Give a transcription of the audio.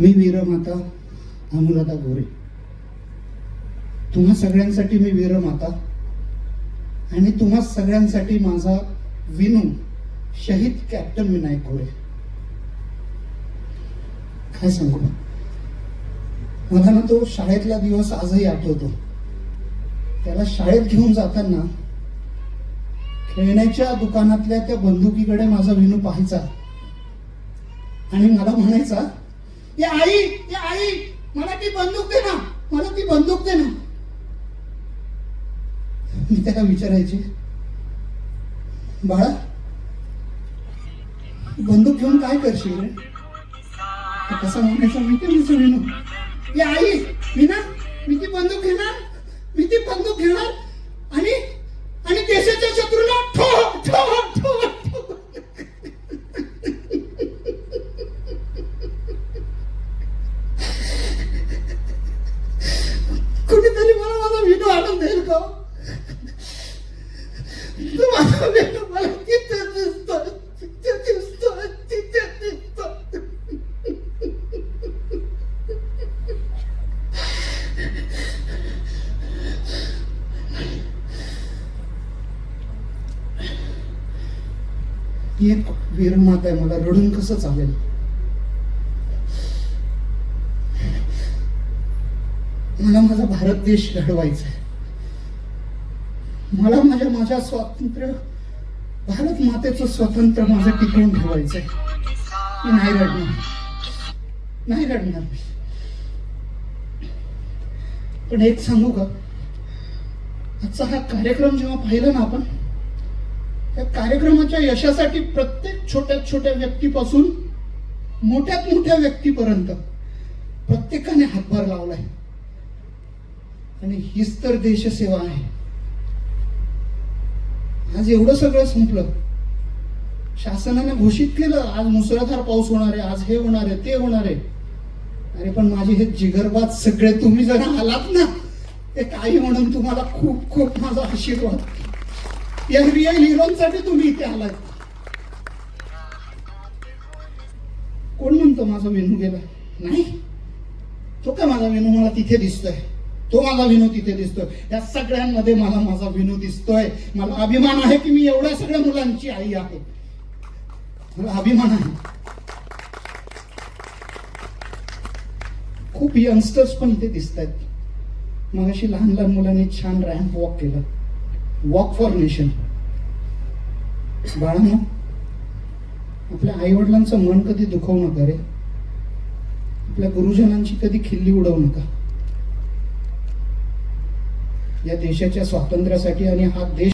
मी वीरमाता अमृता गोरे तुम्हा सगळ्यांसाठी मी वीरमाता आणि तुम्हा सगळ्यांसाठी माझा विनू शहीद कॅप्टन विनायक गोरे. काय सांगू? मला ना तो शाळेतला दिवस आजही आठवतो. त्याला शाळेत घेऊन जाताना खेळण्याच्या दुकानातल्या त्या बंदुकीकडे माझा विनू पाहायचा आणि मला म्हणायचा ए आई ए आई मला ती बंदूक दे ना मला ती बंदूक दे ना. मी त्याला विचारायचे बाळा बंदूक घेऊन काय करशील कसं म्हणायचं कसा मी ते विचार आई मी ना मी ती बंदूक घेणार मी ती बंदूक घेणार आणि आणि देशाच्या शत्रूला ठो ठो ठो ठो कुणीतरी मला माझा विनू आणून देईल का? माझा विनू मला तिथे दिसतो तिथे दिसतो तिथे दिसतो. एक वीरमाता आहे मला रडून कसं चालेल? मला माझा भारत देश घडवायचा आहे. मला माझ्या माझ्या स्वातंत्र्य भारत मातेचं स्वातंत्र्य माझं टिकवून ठेवायचं आहे मी नाही रडणार. नाही रडणार पण एक सांगू का? आजचा हा कार्यक्रम जेव्हा पाहिला ना आपण त्या कार्यक्रमाच्या यशासाठी प्रत्येक छोट्या छोट्या व्यक्तीपासून मोठ्यात मोठ्या व्यक्तीपर्यंत प्रत्येकाने हातभार लावलाय. आणि हीच तर देशसेवा आहे. आज एवढं सगळं संपलं. शासनाने घोषित केलं आज मुसळधार पाऊस होणार आहे आज हे होणार आहे ते होणार आहे. अरे पण माझे हे जिगरबात सगळे तुम्ही जरा आलात ना ते काही म्हणून तुम्हाला खूप खूप माझा आशीर्वाद. या रिअल हिरोसाठी तुम्ही इथे आलात. कोण म्हणतो माझा मेनू गेला? नाही. तो काय माझा मेनू मला तिथे दिसतोय? तो माझा विनू तिथे दिसतोय. या सगळ्यांमध्ये मला माझा विनू दिसतोय. मला अभिमान आहे की मी एवढ्या सगळ्या मुलांची आई आहे. मला अभिमान आहे. खूप यंगस्टर्स पण इथे दिसत आहेत मग अशी लहान लहान मुलांनी छान रॅम्प वॉक केलं. वॉक फॉर नेशन बाळांना आपल्या आई वडिलांचं मन कधी दुखवू नका रे. आपल्या गुरुजनांची कधी खिल्ली उडवू नका. या देशाच्या स्वातंत्र्यासाठी आणि हा देश